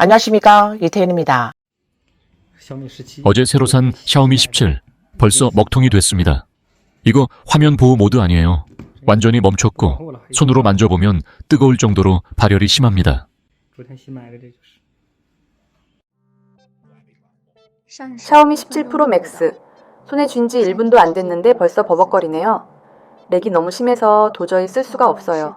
안녕하십니까 이태현입니다. 어제 새로 산 샤오미 17 벌써 먹통이 됐습니다. 이거 화면 보호 모드 아니에요. 완전히 멈췄고 손으로 만져보면 뜨거울 정도로 발열이 심합니다. 샤오미 17 프로 맥스 손에 쥔 지 1분도 안 됐는데 벌써 버벅거리네요. 렉이 너무 심해서 도저히 쓸 수가 없어요.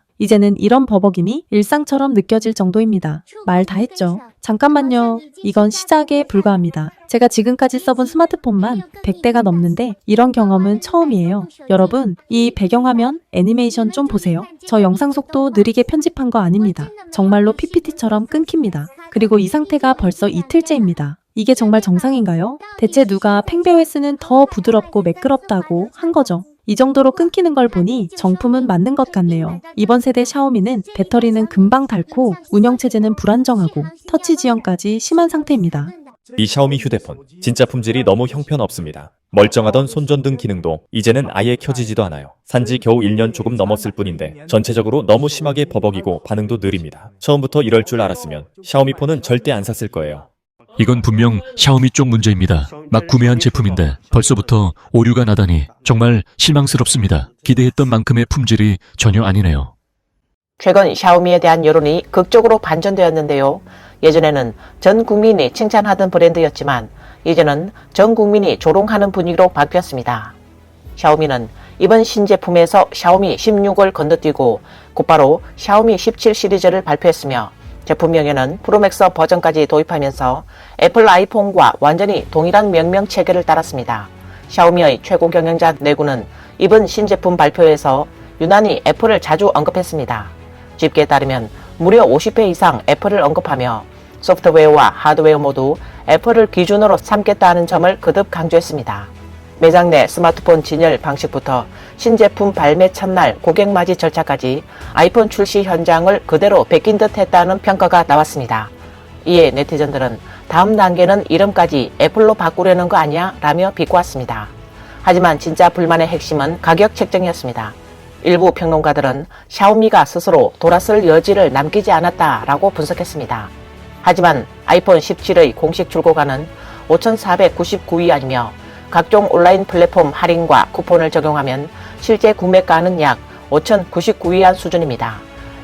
이제는 이런 버벅임이 일상처럼 느껴질 정도입니다. 말 다 했죠. 잠깐만요. 이건 시작에 불과합니다. 제가 지금까지 써본 스마트폰만 100대가 넘는데 이런 경험은 처음이에요. 여러분, 이 배경화면 애니메이션 좀 보세요. 저 영상 속도 느리게 편집한 거 아닙니다. 정말로 PPT처럼 끊깁니다. 그리고 이 상태가 벌써 이틀째입니다. 이게 정말 정상인가요? 대체 누가 팽배웨스는 더 부드럽고 매끄럽다고 한 거죠? 이 정도로 끊기는 걸 보니 정품은 맞는 것 같네요. 이번 세대 샤오미는 배터리는 금방 닳고 운영체제는 불안정하고 터치 지연까지 심한 상태입니다. 이 샤오미 휴대폰 진짜 품질이 너무 형편없습니다. 멀쩡하던 손전등 기능도 이제는 아예 켜지지도 않아요. 산지 겨우 1년 조금 넘었을 뿐인데 전체적으로 너무 심하게 버벅이고 반응도 느립니다. 처음부터 이럴 줄 알았으면 샤오미 폰은 절대 안 샀을 거예요. 이건 분명 샤오미 쪽 문제입니다. 막 구매한 제품인데 벌써부터 오류가 나다니 정말 실망스럽습니다. 기대했던 만큼의 품질이 전혀 아니네요. 최근 샤오미에 대한 여론이 극적으로 반전되었는데요. 예전에는 전 국민이 칭찬하던 브랜드였지만 이제는 전 국민이 조롱하는 분위기로 바뀌었습니다. 샤오미는 이번 신제품에서 샤오미 16을 건너뛰고 곧바로 샤오미 17 시리즈를 발표했으며 제품명에는 프로맥서 버전까지 도입하면서 애플 아이폰과 완전히 동일한 명명 체계를 따랐습니다. 샤오미의 최고 경영자 내구는 이번 신제품 발표에서 유난히 애플을 자주 언급했습니다. 집계에 따르면 무려 50회 이상 애플을 언급하며 소프트웨어와 하드웨어 모두 애플을 기준으로 삼겠다는 점을 거듭 강조했습니다. 매장 내 스마트폰 진열 방식부터 신제품 발매 첫날 고객 맞이 절차까지 아이폰 출시 현장을 그대로 베낀 듯 했다는 평가가 나왔습니다. 이에 네티즌들은 다음 단계는 이름까지 애플로 바꾸려는 거 아니야? 라며 비꼬았습니다. 하지만 진짜 불만의 핵심은 가격 책정이었습니다. 일부 평론가들은 샤오미가 스스로 돌아설 여지를 남기지 않았다라고 분석했습니다. 하지만 아이폰 17의 공식 출고가는 5,499위안이며 각종 온라인 플랫폼 할인과 쿠폰을 적용하면 실제 구매가는 약 5,099위안 수준입니다.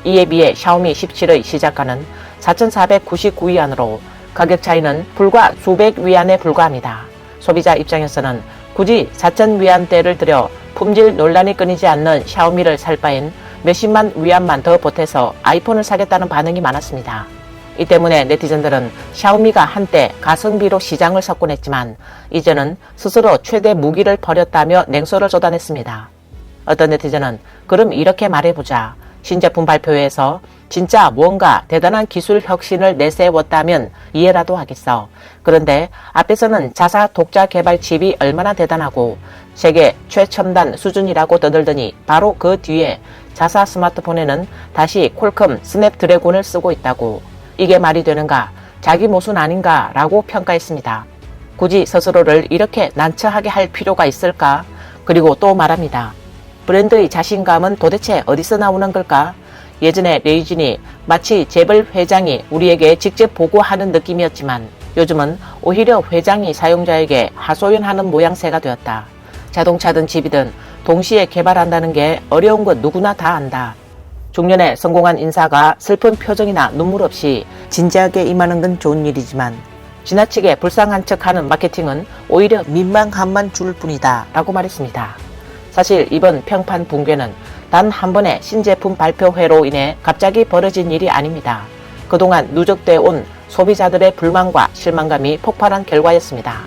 이에 비해 샤오미 17의 시작가는 4,499위안으로 가격 차이는 불과 수백 위안에 불과합니다. 소비자 입장에서는 굳이 4,000위안대를 들여 품질 논란이 끊이지 않는 샤오미를 살 바엔 몇십만 위안만 더 보태서 아이폰을 사겠다는 반응이 많았습니다. 이 때문에 네티즌들은 샤오미가 한때 가성비로 시장을 석권했지만 이제는 스스로 최대 무기를 버렸다며 냉소를 쏟아냈습니다. 어떤 네티즌은 그럼 이렇게 말해보자. 신제품 발표회에서 진짜 뭔가 대단한 기술 혁신을 내세웠다면 이해라도 하겠어. 그런데 앞에서는 자사 독자 개발 칩이 얼마나 대단하고 세계 최첨단 수준이라고 떠들더니 바로 그 뒤에 자사 스마트폰에는 다시 콜컴 스냅 드래곤을 쓰고 있다고. 이게 말이 되는가? 자기 모순 아닌가? 라고 평가했습니다. 굳이 스스로를 이렇게 난처하게 할 필요가 있을까? 그리고 또 말합니다. 브랜드의 자신감은 도대체 어디서 나오는 걸까? 예전에 레이진이 마치 재벌 회장이 우리에게 직접 보고하는 느낌이었지만 요즘은 오히려 회장이 사용자에게 하소연하는 모양새가 되었다. 자동차든 집이든 동시에 개발한다는 게 어려운 건 누구나 다 안다. 중년에 성공한 인사가 슬픈 표정이나 눈물 없이 진지하게 임하는 건 좋은 일이지만 지나치게 불쌍한 척하는 마케팅은 오히려 민망함만 줄 뿐이다 라고 말했습니다. 사실 이번 평판 붕괴는 단 한 번의 신제품 발표회로 인해 갑자기 벌어진 일이 아닙니다. 그동안 누적되어 온 소비자들의 불만과 실망감이 폭발한 결과였습니다.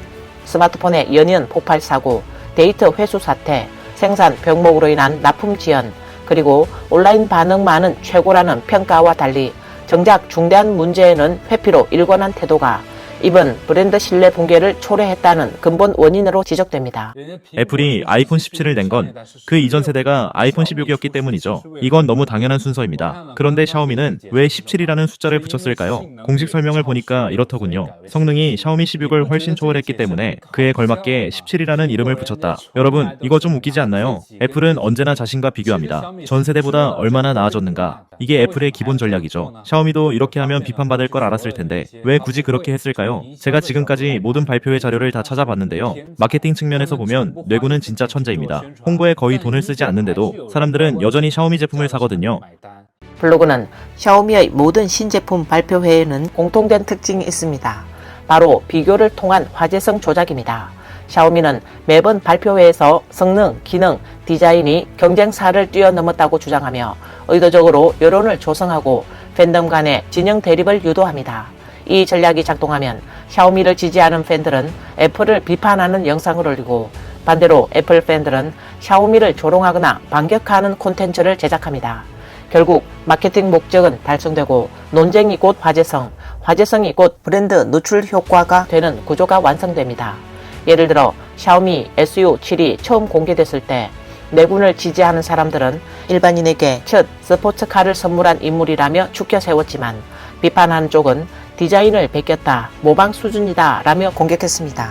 스마트폰의 연이은 폭발 사고, 데이터 회수 사태, 생산 병목으로 인한 납품 지연, 그리고 온라인 반응만은 최고라는 평가와 달리 정작 중대한 문제에는 회피로 일관한 태도가 이번 브랜드 신뢰 붕괴를 초래했다는 근본 원인으로 지적됩니다. 애플이 아이폰 17을 낸 건 그 이전 세대가 아이폰 16이었기 때문이죠. 이건 너무 당연한 순서입니다. 그런데 샤오미는 왜 17이라는 숫자를 붙였을까요? 공식 설명을 보니까 이렇더군요. 성능이 샤오미 16을 훨씬 초월했기 때문에 그에 걸맞게 17이라는 이름을 붙였다. 여러분, 이거 좀 웃기지 않나요? 애플은 언제나 자신과 비교합니다. 전 세대보다 얼마나 나아졌는가? 이게 애플의 기본 전략이죠. 샤오미도 이렇게 하면 비판받을 걸 알았을 텐데 왜 굳이 그렇게 했을까요? 제가 지금까지 모든 발표회 자료를 다 찾아봤는데요. 마케팅 측면에서 보면 뇌구는 진짜 천재입니다. 홍보에 거의 돈을 쓰지 않는데도 사람들은 여전히 샤오미 제품을 사거든요. 블로그는 샤오미의 모든 신제품 발표회에는 공통된 특징이 있습니다. 바로 비교를 통한 화제성 조작입니다. 샤오미는 매번 발표회에서 성능, 기능, 디자인이 경쟁사를 뛰어넘었다고 주장하며 의도적으로 여론을 조성하고 팬덤 간의 진영 대립을 유도합니다. 이 전략이 작동하면 샤오미를 지지하는 팬들은 애플을 비판하는 영상을 올리고 반대로 애플 팬들은 샤오미를 조롱하거나 반격하는 콘텐츠를 제작합니다. 결국 마케팅 목적은 달성되고 논쟁이 곧 화제성, 화제성이 곧 브랜드 노출 효과가 되는 구조가 완성됩니다. 예를 들어 샤오미 SU7이 처음 공개됐을 때 내군을 지지하는 사람들은 일반인에게 첫 스포츠카를 선물한 인물이라며 축켜 세웠지만 비판하는 쪽은 디자인을 베꼈다, 모방 수준이다 라며 공격했습니다.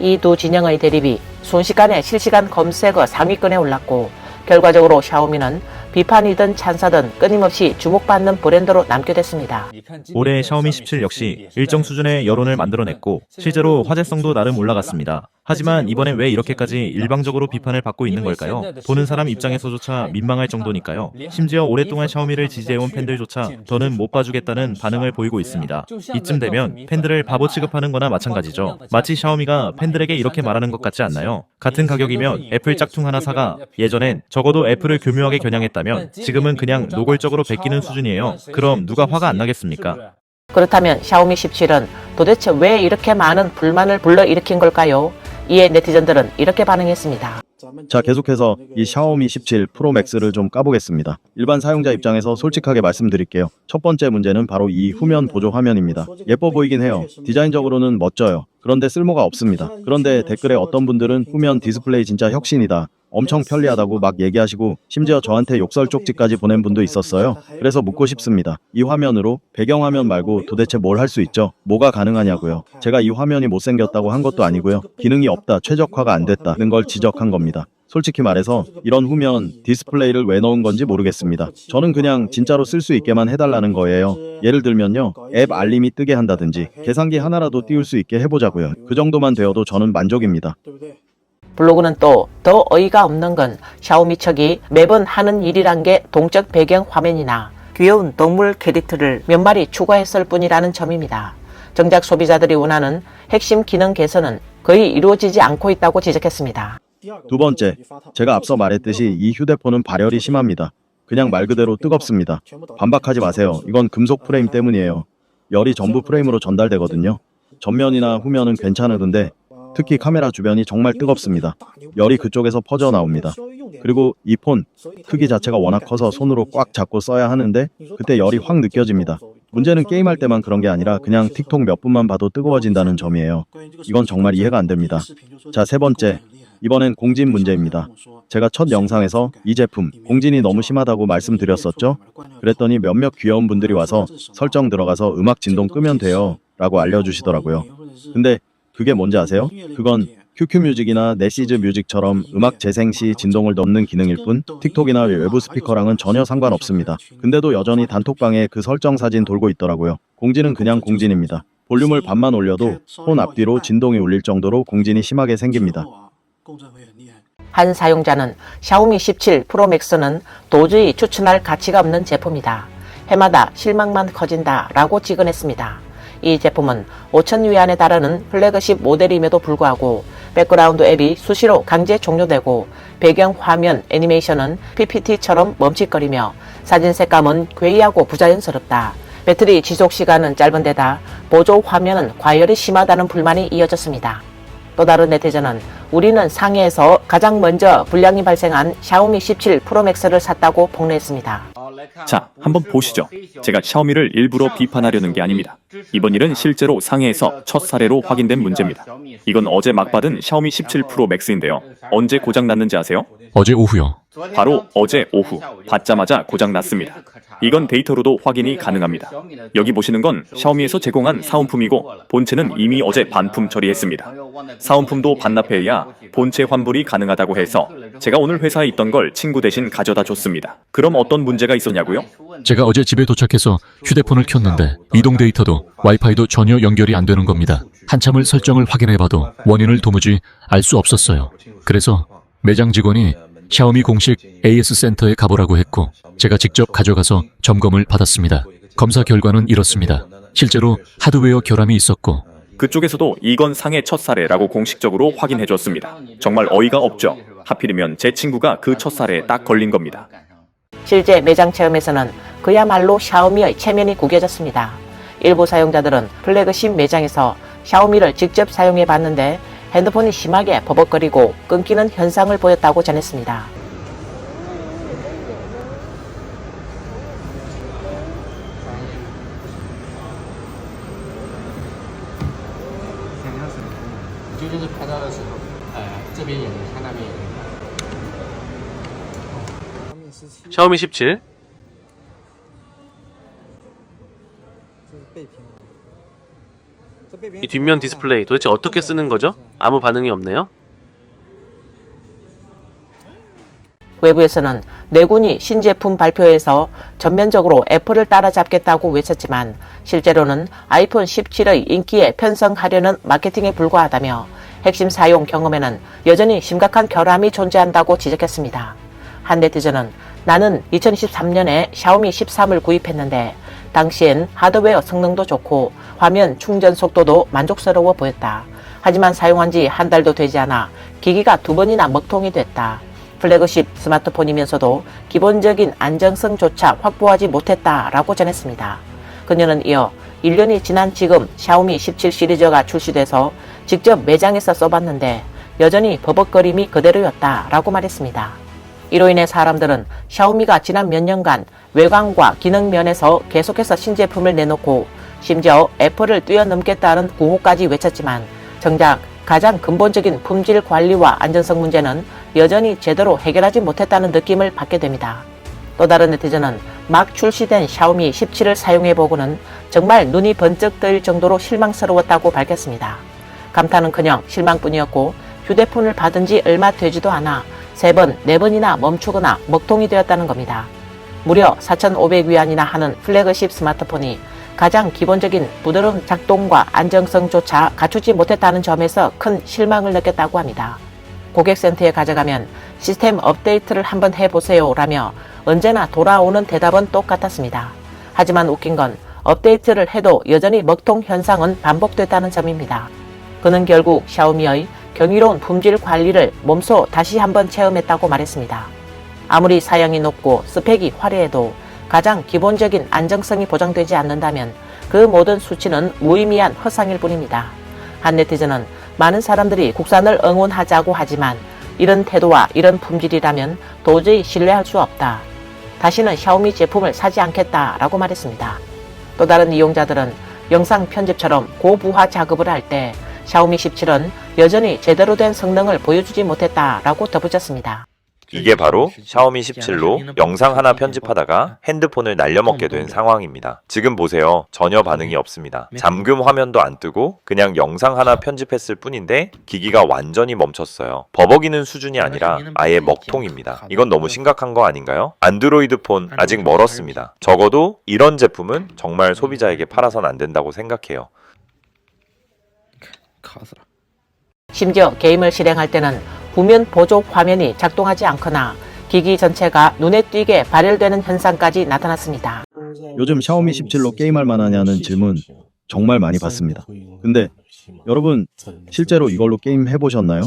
이 두 진영의 대립이 순식간에 실시간 검색어 상위권에 올랐고 결과적으로 샤오미는 비판이든 찬사든 끊임없이 주목받는 브랜드로 남게 됐습니다. 올해 샤오미 17 역시 일정 수준의 여론을 만들어냈고 실제로 화제성도 나름 올라갔습니다. 하지만 이번엔 왜 이렇게까지 일방적으로 비판을 받고 있는 걸까요? 보는 사람 입장에서조차 민망할 정도니까요. 심지어 오랫동안 샤오미를 지지해온 팬들조차 더는 못 봐주겠다는 반응을 보이고 있습니다. 이쯤 되면 팬들을 바보 취급하는 거나 마찬가지죠. 마치 샤오미가 팬들에게 이렇게 말하는 것 같지 않나요? 같은 가격이면 애플 짝퉁 하나 사가 예전엔 적어도 애플을 교묘하게 겨냥했다 면 지금은 그냥 노골적으로 베끼는 수준이에요. 그럼 누가 화가 안 나겠습니까? 그렇다면 샤오미 17은 도대체 왜 이렇게 많은 불만을 불러일으킨 걸까요? 이에 네티즌들은 이렇게 반응했습니다. 자, 계속해서 이 샤오미 17 프로 맥스를 좀 까보겠습니다. 일반 사용자 입장에서 솔직하게 말씀드릴게요. 첫 번째 문제는 바로 이 후면 보조 화면입니다. 예뻐 보이긴 해요. 디자인적으로는 멋져요. 그런데 쓸모가 없습니다. 그런데 댓글에 어떤 분들은 후면 디스플레이 진짜 혁신이다. 엄청 편리하다고 막 얘기하시고 심지어 저한테 욕설 쪽지까지 보낸 분도 있었어요. 그래서 묻고 싶습니다. 이 화면으로 배경 화면 말고 도대체 뭘 할 수 있죠? 뭐가 가능하냐고요. 제가 이 화면이 못생겼다고 한 것도 아니고요. 기능이 없다, 최적화가 안 됐다는 걸 지적한 겁니다. 솔직히 말해서 이런 후면 디스플레이를 왜 넣은 건지 모르겠습니다. 저는 그냥 진짜로 쓸 수 있게만 해달라는 거예요. 예를 들면요. 앱 알림이 뜨게 한다든지 계산기 하나라도 띄울 수 있게 해보자고요. 그 정도만 되어도 저는 만족입니다. 블로그는 또 더 어이가 없는 건 샤오미 측이 매번 하는 일이란 게 동적 배경 화면이나 귀여운 동물 캐릭터를 몇 마리 추가했을 뿐이라는 점입니다. 정작 소비자들이 원하는 핵심 기능 개선은 거의 이루어지지 않고 있다고 지적했습니다. 두 번째, 제가 앞서 말했듯이 이 휴대폰은 발열이 심합니다. 그냥 말 그대로 뜨겁습니다. 반박하지 마세요. 이건 금속 프레임 때문이에요. 열이 전부 프레임으로 전달되거든요. 전면이나 후면은 괜찮은데 특히 카메라 주변이 정말 뜨겁습니다. 열이 그쪽에서 퍼져 나옵니다. 그리고 이 폰 크기 자체가 워낙 커서 손으로 꽉 잡고 써야 하는데 그때 열이 확 느껴집니다. 문제는 게임할 때만 그런 게 아니라 그냥 틱톡 몇 분만 봐도 뜨거워진다는 점이에요. 이건 정말 이해가 안 됩니다. 자, 세 번째. 이번엔 공진 문제입니다. 제가 첫 영상에서 이 제품 공진이 너무 심하다고 말씀드렸었죠? 그랬더니 몇몇 귀여운 분들이 와서 설정 들어가서 음악 진동 끄면 돼요. 라고 알려주시더라고요. 근데 그게 뭔지 아세요? 그건 QQ 뮤직이나 내시즈 뮤직처럼 음악 재생 시 진동을 넣는 기능일 뿐 틱톡이나 외부 스피커랑은 전혀 상관없습니다. 근데도 여전히 단톡방에 그 설정 사진 돌고 있더라고요. 공진은 그냥 공진입니다. 볼륨을 반만 올려도 폰 앞뒤로 진동이 울릴 정도로 공진이 심하게 생깁니다. 한 사용자는 샤오미 17 프로 맥스는 도저히 추천할 가치가 없는 제품이다. 해마다 실망만 커진다 라고 직언했습니다. 이 제품은 5천 위안에 달하는 플래그십 모델임에도 불구하고 백그라운드 앱이 수시로 강제 종료되고 배경 화면 애니메이션은 PPT처럼 멈칫거리며 사진 색감은 괴이하고 부자연스럽다. 배터리 지속 시간은 짧은 데다 보조 화면은 과열이 심하다는 불만이 이어졌습니다. 또 다른 네티즌은 우리는 상해에서 가장 먼저 불량이 발생한 샤오미 17 프로맥스를 샀다고 폭로했습니다. 자, 한번 보시죠. 제가 샤오미를 일부러 비판하려는 게 아닙니다. 이번 일은 실제로 상해에서 첫 사례로 확인된 문제입니다. 이건 어제 막 받은 샤오미 17 프로 맥스인데요. 언제 고장 났는지 아세요? 어제 오후요. 바로 어제 오후 받자마자 고장 났습니다. 이건 데이터로도 확인이 가능합니다. 여기 보시는 건 샤오미에서 제공한 사은품이고 본체는 이미 어제 반품 처리했습니다. 사은품도 반납해야 본체 환불이 가능하다고 해서 제가 오늘 회사에 있던 걸 친구 대신 가져다 줬습니다. 그럼 어떤 문제가 있었냐고요? 제가 어제 집에 도착해서 휴대폰을 켰는데 이동 데이터도 와이파이도 전혀 연결이 안 되는 겁니다. 한참을 설정을 확인해봐도 원인을 도무지 알 수 없었어요. 그래서 매장 직원이 샤오미 공식 AS 센터에 가보라고 했고 제가 직접 가져가서 점검을 받았습니다. 검사 결과는 이렇습니다. 실제로 하드웨어 결함이 있었고 그쪽에서도 이건 상해 첫 사례라고 공식적으로 확인해 줬습니다. 정말 어이가 없죠. 하필이면 제 친구가 그 첫 사례에 딱 걸린 겁니다. 실제 매장 체험에서는 그야말로 샤오미의 체면이 구겨졌습니다. 일부 사용자들은 플래그십 매장에서 샤오미를 직접 사용해 봤는데 핸드폰이 심하게 버벅거리고 끊기는 현상을 보였다고 전했습니다. 샤오미 17 뒷면 디스플레이 도대체 어떻게 쓰는 거죠? 아무 반응이 없네요. 외부에서는 내군이 신제품 발표에서 전면적으로 애플을 따라잡겠다고 외쳤지만 실제로는 아이폰 17의 인기에 편성하려는 마케팅에 불과하다며 핵심 사용 경험에는 여전히 심각한 결함이 존재한다고 지적했습니다. 한 네티즌은 나는 2013년에 샤오미 13을 구입했는데 당시엔 하드웨어 성능도 좋고 화면 충전 속도도 만족스러워 보였다. 하지만 사용한 지 한 달도 되지 않아 기기가 두 번이나 먹통이 됐다. 플래그십 스마트폰이면서도 기본적인 안정성조차 확보하지 못했다라고 전했습니다. 그녀는 이어 1년이 지난 지금 샤오미 17 시리즈가 출시돼서 직접 매장에서 써봤는데 여전히 버벅거림이 그대로였다라고 말했습니다. 이로 인해 사람들은 샤오미가 지난 몇 년간 외관과 기능 면에서 계속해서 신제품을 내놓고 심지어 애플을 뛰어넘겠다는 구호까지 외쳤지만 정작 가장 근본적인 품질 관리와 안전성 문제는 여전히 제대로 해결하지 못했다는 느낌을 받게 됩니다. 또 다른 네티즌은 막 출시된 샤오미 17을 사용해보고는 정말 눈이 번쩍 뜨일 정도로 실망스러웠다고 밝혔습니다. 감탄은커녕 실망뿐이었고 휴대폰을 받은 지 얼마 되지도 않아 세 번, 네 번이나 멈추거나 먹통이 되었다는 겁니다. 무려 4,500위안이나 하는 플래그십 스마트폰이 가장 기본적인 부드러운 작동과 안정성조차 갖추지 못했다는 점에서 큰 실망을 느꼈다고 합니다. 고객센터에 가져가면 시스템 업데이트를 한번 해보세요 라며 언제나 돌아오는 대답은 똑같았습니다. 하지만 웃긴 건 업데이트를 해도 여전히 먹통 현상은 반복됐다는 점입니다. 그는 결국 샤오미의 경이로운 품질 관리를 몸소 다시 한번 체험했다고 말했습니다. 아무리 사양이 높고 스펙이 화려해도 가장 기본적인 안정성이 보장되지 않는다면 그 모든 수치는 무의미한 허상일 뿐입니다. 한 네티즌은 많은 사람들이 국산을 응원하자고 하지만 이런 태도와 이런 품질이라면 도저히 신뢰할 수 없다. 다시는 샤오미 제품을 사지 않겠다라고 말했습니다. 또 다른 이용자들은 영상 편집처럼 고부하 작업을 할때 샤오미 17은 여전히 제대로 된 성능을 보여주지 못했다라고 덧붙였습니다. 이게 바로 샤오미 17로 영상 하나 편집하다가 핸드폰을 날려먹게 된 상황입니다. 지금 보세요. 전혀 반응이 없습니다. 잠금 화면도 안 뜨고 그냥 영상 하나 편집했을 뿐인데 기기가 완전히 멈췄어요. 버벅이는 수준이 아니라 아예 먹통입니다. 이건 너무 심각한 거 아닌가요? 안드로이드 폰 아직 멀었습니다. 적어도 이런 제품은 정말 소비자에게 팔아선 안 된다고 생각해요. 심지어 게임을 실행할 때는 후면 보조 화면이 작동하지 않거나 기기 전체가 눈에 띄게 발열되는 현상까지 나타났습니다. 요즘 샤오미 17로 게임할 만하냐는 질문 정말 많이 받습니다. 근데 여러분 실제로 이걸로 게임 해보셨나요?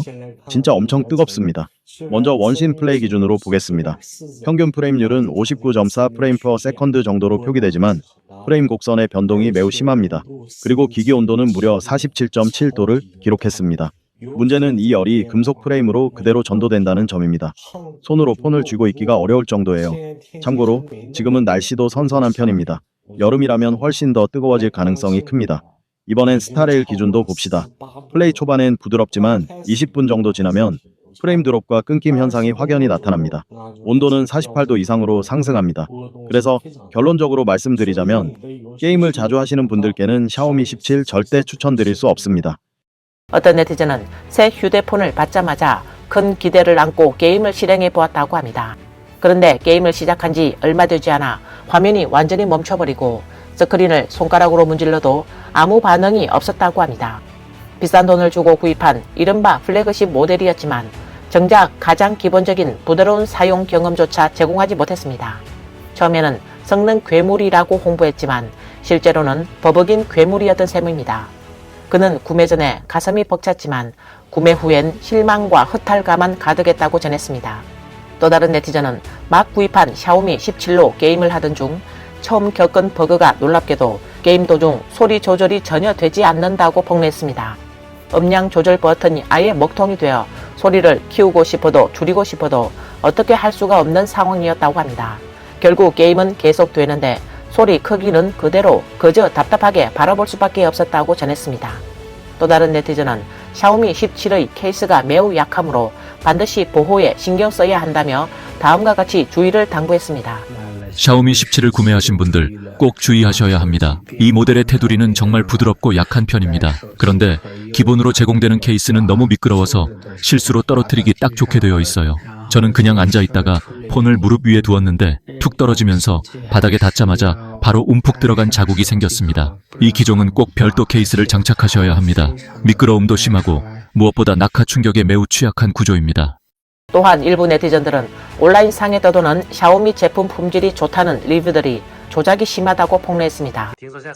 진짜 엄청 뜨겁습니다. 먼저 원신 플레이 기준으로 보겠습니다. 평균 프레임률은 59.4 프레임 per 세컨드 정도로 표기되지만 프레임 곡선의 변동이 매우 심합니다. 그리고 기기 온도는 무려 47.7도를 기록했습니다. 문제는 이 열이 금속 프레임으로 그대로 전도된다는 점입니다. 손으로 폰을 쥐고 있기가 어려울 정도예요. 참고로 지금은 날씨도 선선한 편입니다. 여름이라면 훨씬 더 뜨거워질 가능성이 큽니다. 이번엔 스타레일 기준도 봅시다. 플레이 초반엔 부드럽지만 20분 정도 지나면 프레임 드롭과 끊김 현상이 확연히 나타납니다. 온도는 48도 이상으로 상승합니다. 그래서 결론적으로 말씀드리자면 게임을 자주 하시는 분들께는 샤오미 17 절대 추천드릴 수 없습니다. 어떤 네티즌은 새 휴대폰을 받자마자 큰 기대를 안고 게임을 실행해 보았다고 합니다. 그런데 게임을 시작한 지 얼마 되지 않아 화면이 완전히 멈춰버리고 스크린을 손가락으로 문질러도 아무 반응이 없었다고 합니다. 비싼 돈을 주고 구입한 이른바 플래그십 모델이었지만 정작 가장 기본적인 부드러운 사용 경험조차 제공하지 못했습니다. 처음에는 성능 괴물이라고 홍보했지만 실제로는 버벅인 괴물이었던 셈입니다. 그는 구매 전에 가슴이 벅찼지만 구매 후엔 실망과 허탈감만 가득했다고 전했습니다. 또 다른 네티즌은 막 구입한 샤오미 17로 게임을 하던 중 처음 겪은 버그가 놀랍게도 게임 도중 소리 조절이 전혀 되지 않는다고 폭로했습니다. 음량 조절 버튼이 아예 먹통이 되어 소리를 키우고 싶어도 줄이고 싶어도 어떻게 할 수가 없는 상황이었다고 합니다. 결국 게임은 계속되는데 소리 크기는 그대로 그저 답답하게 바라볼 수밖에 없었다고 전했습니다. 또 다른 네티즌은 샤오미 17의 케이스가 매우 약하므로 반드시 보호에 신경 써야 한다며 다음과 같이 주의를 당부했습니다. 샤오미 17을 구매하신 분들 꼭 주의하셔야 합니다. 이 모델의 테두리는 정말 부드럽고 약한 편입니다. 그런데 기본으로 제공되는 케이스는 너무 미끄러워서 실수로 떨어뜨리기 딱 좋게 되어 있어요. 저는 그냥 앉아 있다가 폰을 무릎 위에 두었는데 툭 떨어지면서 바닥에 닿자마자 바로 움푹 들어간 자국이 생겼습니다. 이 기종은 꼭 별도 케이스를 장착하셔야 합니다. 미끄러움도 심하고 무엇보다 낙하 충격에 매우 취약한 구조입니다. 또한 일부 네티즌들은 온라인 상에 떠도는 샤오미 제품 품질이 좋다는 리뷰들이 조작이 심하다고 폭로했습니다.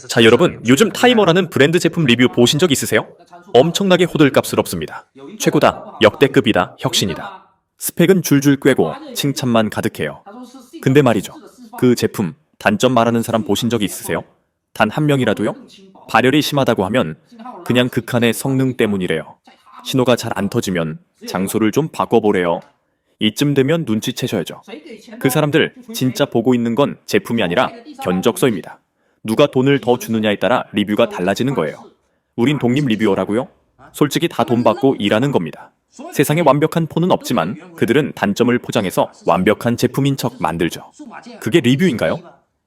자 여러분 요즘 타이머라는 브랜드 제품 리뷰 보신 적 있으세요? 엄청나게 호들갑스럽습니다. 최고다, 역대급이다, 혁신이다. 스펙은 줄줄 꿰고 칭찬만 가득해요. 근데 말이죠. 그 제품 단점 말하는 사람 보신 적 있으세요? 단 한 명이라도요? 발열이 심하다고 하면 그냥 극한의 성능 때문이래요. 신호가 잘 안 터지면 장소를 좀 바꿔보래요. 이쯤 되면 눈치채셔야죠. 그 사람들 진짜 보고 있는 건 제품이 아니라 견적서입니다. 누가 돈을 더 주느냐에 따라 리뷰가 달라지는 거예요. 우린 독립 리뷰어라고요? 솔직히 다 돈 받고 일하는 겁니다. 세상에 완벽한 폰은 없지만 그들은 단점을 포장해서 완벽한 제품인 척 만들죠. 그게 리뷰인가요?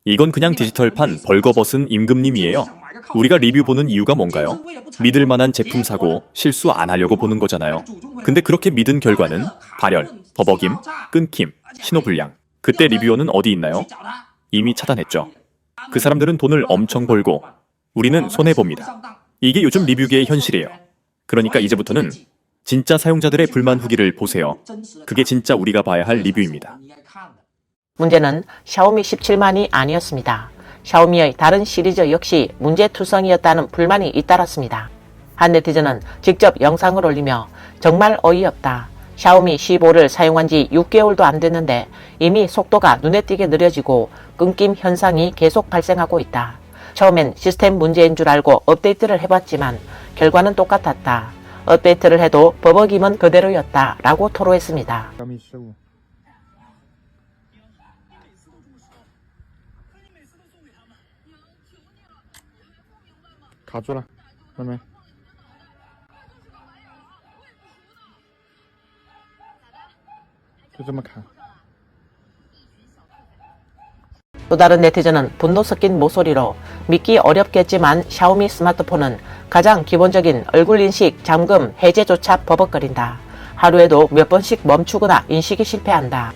이건 그냥 디지털판 벌거벗은 임금님이에요. 우리가 리뷰 보는 이유가 뭔가요? 믿을 만한 제품 사고 실수 안 하려고 보는 거잖아요. 근데 그렇게 믿은 결과는 발열, 버벅임, 끊김, 신호불량. 그때 리뷰어는 어디 있나요? 이미 차단했죠. 그 사람들은 돈을 엄청 벌고 우리는 손해봅니다. 이게 요즘 리뷰계의 현실이에요. 그러니까 이제부터는 진짜 사용자들의 불만 후기를 보세요. 그게 진짜 우리가 봐야 할 리뷰입니다. 문제는 샤오미 17만이 아니었습니다. 샤오미의 다른 시리즈 역시 문제투성이었다는 불만이 잇따랐습니다. 한 네티즌은 직접 영상을 올리며 정말 어이없다. 샤오미 15를 사용한 지 6개월도 안 됐는데 이미 속도가 눈에 띄게 느려지고 끊김 현상이 계속 발생하고 있다. 처음엔 시스템 문제인 줄 알고 업데이트를 해봤지만 결과는 똑같았다. 업데이트를 해도 버벅임은 그대로였다. 라고 토로했습니다. 가줘라 그러면 또 좀만 가. 또 다른 네티즌은 분노 섞인 모소리로 믿기 어렵겠지만 샤오미 스마트폰은 가장 기본적인 얼굴 인식, 잠금, 해제조차 버벅거린다. 하루에도 몇 번씩 멈추거나 인식이 실패한다.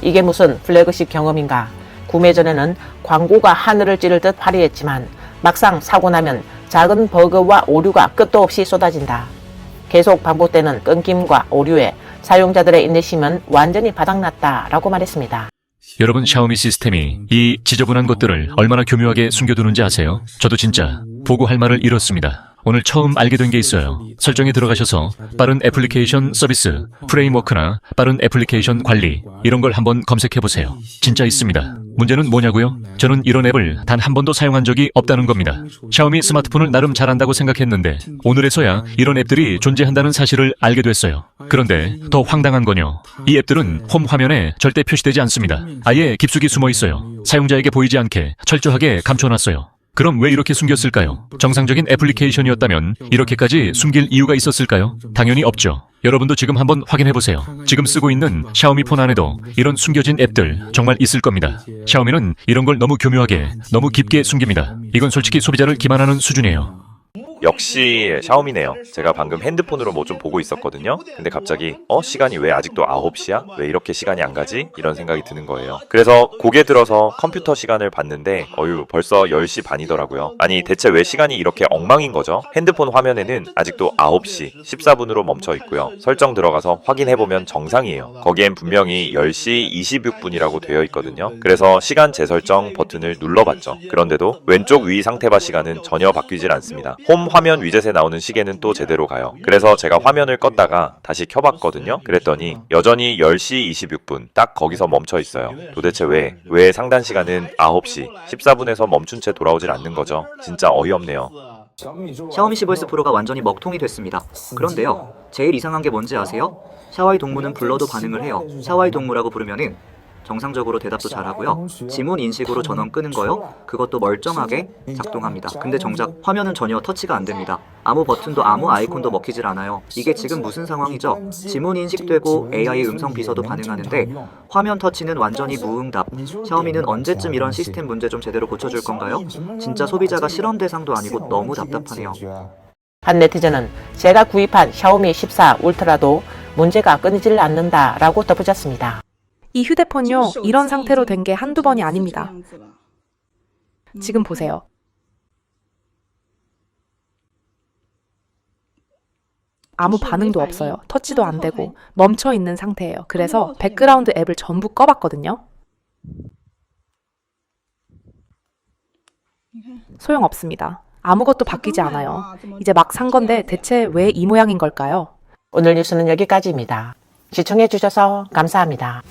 이게 무슨 플래그십 경험인가? 구매 전에는 광고가 하늘을 찌를 듯 화려했지만 막상 사고 나면 작은 버그와 오류가 끝도 없이 쏟아진다. 계속 반복되는 끊김과 오류에 사용자들의 인내심은 완전히 바닥났다라고 말했습니다. 여러분 샤오미 시스템이 이 지저분한 것들을 얼마나 교묘하게 숨겨두는지 아세요? 저도 진짜 보고 할 말을 잃었습니다. 오늘 처음 알게 된 게 있어요. 설정에 들어가셔서 빠른 애플리케이션 서비스, 프레임워크나 빠른 애플리케이션 관리 이런 걸 한번 검색해 보세요. 진짜 있습니다. 문제는 뭐냐고요? 저는 이런 앱을 단 한 번도 사용한 적이 없다는 겁니다. 샤오미 스마트폰을 나름 잘한다고 생각했는데 오늘에서야 이런 앱들이 존재한다는 사실을 알게 됐어요. 그런데 더 황당한 건요. 이 앱들은 홈 화면에 절대 표시되지 않습니다. 아예 깊숙이 숨어 있어요. 사용자에게 보이지 않게 철저하게 감춰놨어요. 그럼 왜 이렇게 숨겼을까요? 정상적인 애플리케이션이었다면 이렇게까지 숨길 이유가 있었을까요? 당연히 없죠. 여러분도 지금 한번 확인해 보세요. 지금 쓰고 있는 샤오미 폰 안에도 이런 숨겨진 앱들 정말 있을 겁니다. 샤오미는 이런 걸 너무 교묘하게, 너무 깊게 숨깁니다. 이건 솔직히 소비자를 기만하는 수준이에요. 역시 샤오미네요. 제가 방금 핸드폰으로 뭐 좀 보고 있었거든요. 근데 갑자기 어 시간이 왜 아직도 9시야? 왜 이렇게 시간이 안 가지? 이런 생각이 드는 거예요. 그래서 고개 들어서 컴퓨터 시간을 봤는데 어유 벌써 10시 반이더라고요. 아니 대체 왜 시간이 이렇게 엉망인 거죠? 핸드폰 화면에는 아직도 9시 14분으로 멈춰 있고요. 설정 들어가서 확인해 보면 정상이에요. 거기엔 분명히 10시 26분이라고 되어 있거든요. 그래서 시간 재설정 버튼을 눌러봤죠. 그런데도 왼쪽 위 상태바 시간은 전혀 바뀌질 않습니다. 홈 화면 위젯에 나오는 시계는 또 제대로 가요. 그래서 제가 화면을 껐다가 다시 켜봤거든요. 그랬더니 여전히 10시 26분 딱 거기서 멈춰 있어요. 도대체 왜? 왜 상단 시간은 9시 14분에서 멈춘 채 돌아오질 않는 거죠? 진짜 어이없네요. 샤오미 15S 프로가 완전히 먹통이 됐습니다. 그런데요, 제일 이상한 게 뭔지 아세요? 샤와이 동무는 불러도 반응을 해요. 샤와이 동무라고 부르면은 정상적으로 대답도 잘하고요. 지문 인식으로 전원 끄는 거요. 그것도 멀쩡하게 작동합니다. 근데 정작 화면은 전혀 터치가 안 됩니다. 아무 버튼도 아무 아이콘도 먹히질 않아요. 이게 지금 무슨 상황이죠? 지문 인식되고 AI 음성 비서도 반응하는데 화면 터치는 완전히 무응답. 샤오미는 언제쯤 이런 시스템 문제 좀 제대로 고쳐줄 건가요? 진짜 소비자가 실험 대상도 아니고 너무 답답하네요. 한 네티즌은 제가 구입한 샤오미 14 울트라도 문제가 끊이질 않는다라고 덧붙였습니다. 이 휴대폰요, 이런 상태로 된 게 한두 번이 아닙니다. 지금 보세요. 아무 반응도 없어요. 터치도 안 되고 멈춰 있는 상태예요. 그래서 백그라운드 앱을 전부 꺼봤거든요. 소용없습니다. 아무것도 바뀌지 않아요. 이제 막 산 건데 대체 왜 이 모양인 걸까요? 오늘 뉴스는 여기까지입니다. 시청해 주셔서 감사합니다.